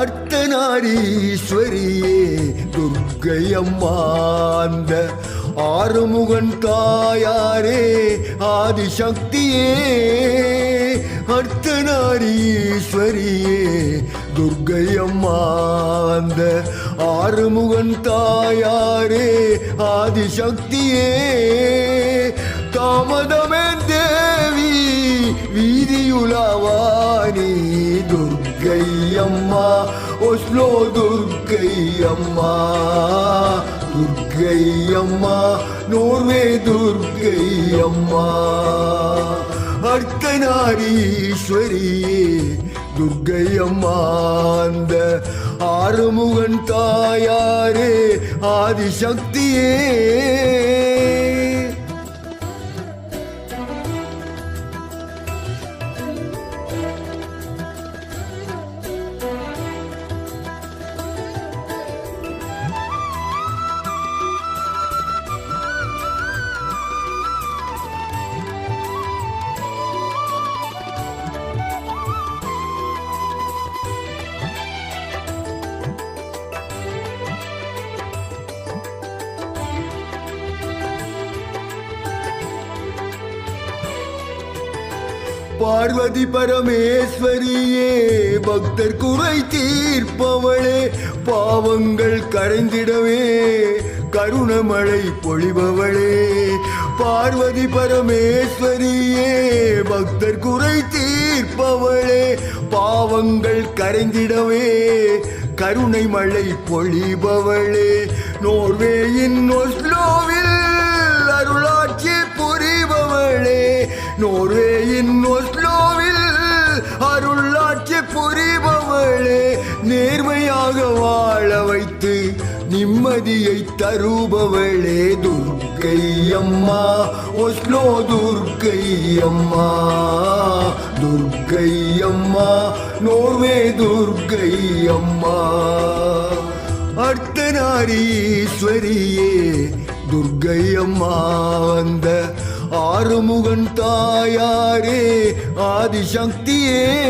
அர்த்தநாரீஸ்வரியே துர்க்கை அம்மாந்த ஆறுமுகன் தாயாரே ஆதிசக்தியே. அர்த்தநாரீஸ்வரியே துர்க்கை அம்மாந்த ஆறுமுகன் தாயாரே ஆதிசக்தியே. தாமதமே தேவி வீதியுலாவானி துர்க்கை துர்க்கையம்மா ஒஸ்லோ துர்க்கை துர்க்கையம்மா துர்க்கை நோர்வே துர்க்கையம்மா அர்த்தநாரீஸ்வரியே துர்க்கையம்மா அந்த ஆறுமுகன் தாயாரே ஆதிசக்தியே. பார்வதி பரமேஸ்வரியே பக்தர் குறை தீர்ப்பவளே பாவங்கள் கரைந்திடவே கருணமழை பொழிபவளே. பார்வதி பரமேஸ்வரியே பக்தர் குறை தீர்ப்பவளே பாவங்கள் கரைந்திடவே கருணை மழை பொழிபவளே. நோர்வேயின் ஒஸ்லோவில் அருளாட்சி புரிபவளே நோர்வே வாழ வைத்து நிம்மதியை தருபவளே துர்க்கை அம்மா. ஒஸ்லோ துர்க்கை அம்மா. துர்க்கை அம்மா. நோர்வே துர்க்கை அம்மா. அர்த்தநாரீஸ்வரியே துர்க்கை அம்மா வந்த ஆறுமுகன் தாயாரே ஆதிசக்தியே.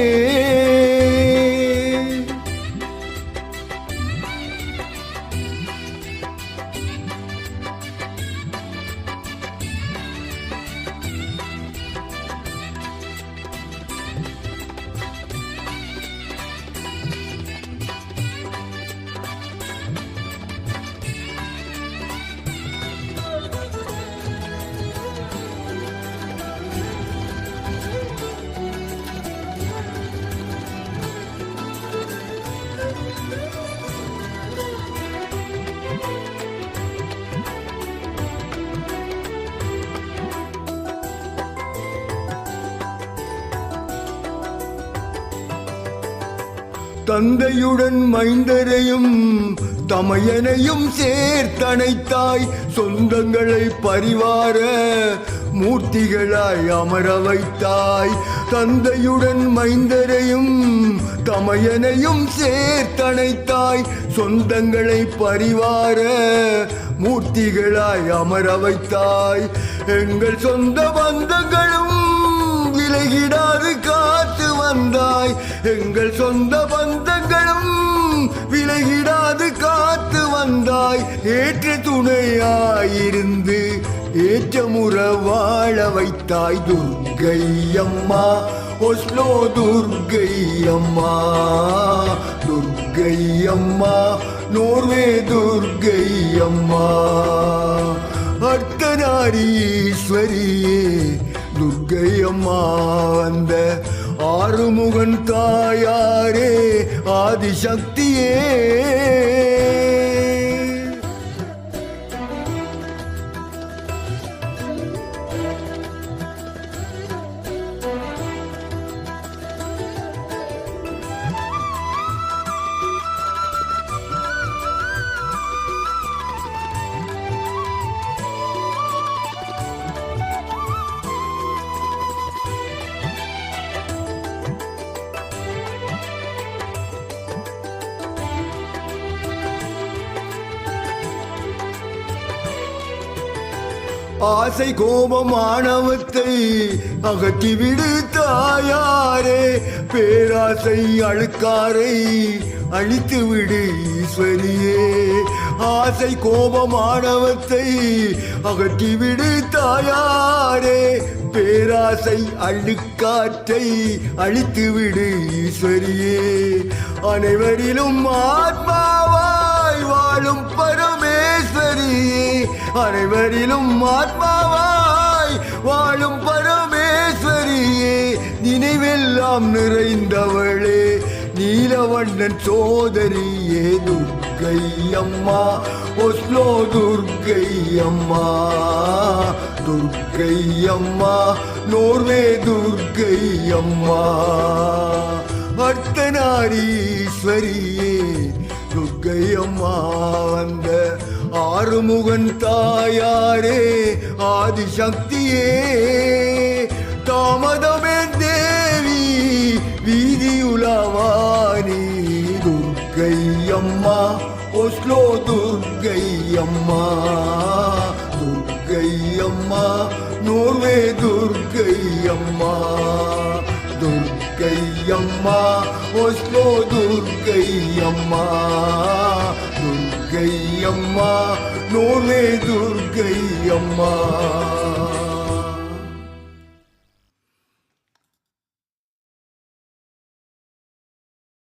தந்தையுடன் மைந்தரையும் தமையனையும் சேர்த்தனைத்தாய் சொந்தங்களை பரிவார மூர்த்திகளாய் அமர வைத்தாய். தந்தையுடன் மைந்தரையும் தமையனையும் சேர்த்தனைத்தாய் சொந்தங்களை பரிவார மூர்த்திகளாய் அமர வைத்தாய். எங்கள் சொந்த பந்தங்களும் விலகிடாது கா வந்தாய். எங்கள் சொந்த பந்தங்களும் விலகிடாது காத்து வந்தாய். ஏற்ற துணையாயிருந்து ஏற்றமுற வாழ வைத்தாய் துர்கை அம்மா ஒஸ்லோ துர்கை அம்மா துர்கை அம்மா நோர்வே துர்கை அம்மா அர்த்தநாரீஸ்வரியே ஆறுமுகன் தாயாரே ஆசை கோபம் ஆணவத்தை அகற்றிவிடு தாயாரே. பேராசை அழுக்காரை அழித்து விடு ஈஸ்வரியே. ஆசை கோபமானவத்தை அகற்றிவிடு தாயாரே. பேராசை அழுக்காற்றை அழித்து விடு ஈஸ்வரியே. அனைவரிலும் ஆத்மாவாய் வாழும் பரமேஸ்வரியே அனைவரிலும் ஆத்மாவாய் வாழும் பரமேஸ்வரியே நினைவெல்லாம் நிறைந்தவளே நீலவண்ணன் சோதரியே துர்க்கை அம்மா ஒஸ்லோ துர்க்கை அம்மா துர்க்கை அம்மா நோர்வே துர்க்கை அம்மா அர்த்தநாரீஸ்வரியே துர்க்கை அம்மா வந்த ஆறுமுகன் தாயாரே ஆதிசக்தியே. தாமதமே தேவி வீதியுலவாணி துர்க்கை அம்மா Oslo Durgaiyamma Durgaiyamma. Norway Durgaiyamma Durgaiyamma. Oslo துர்க்கையம்மா. அம்மா துர்க்கை அம்மா நோர்வே துர்க்கை அம்மா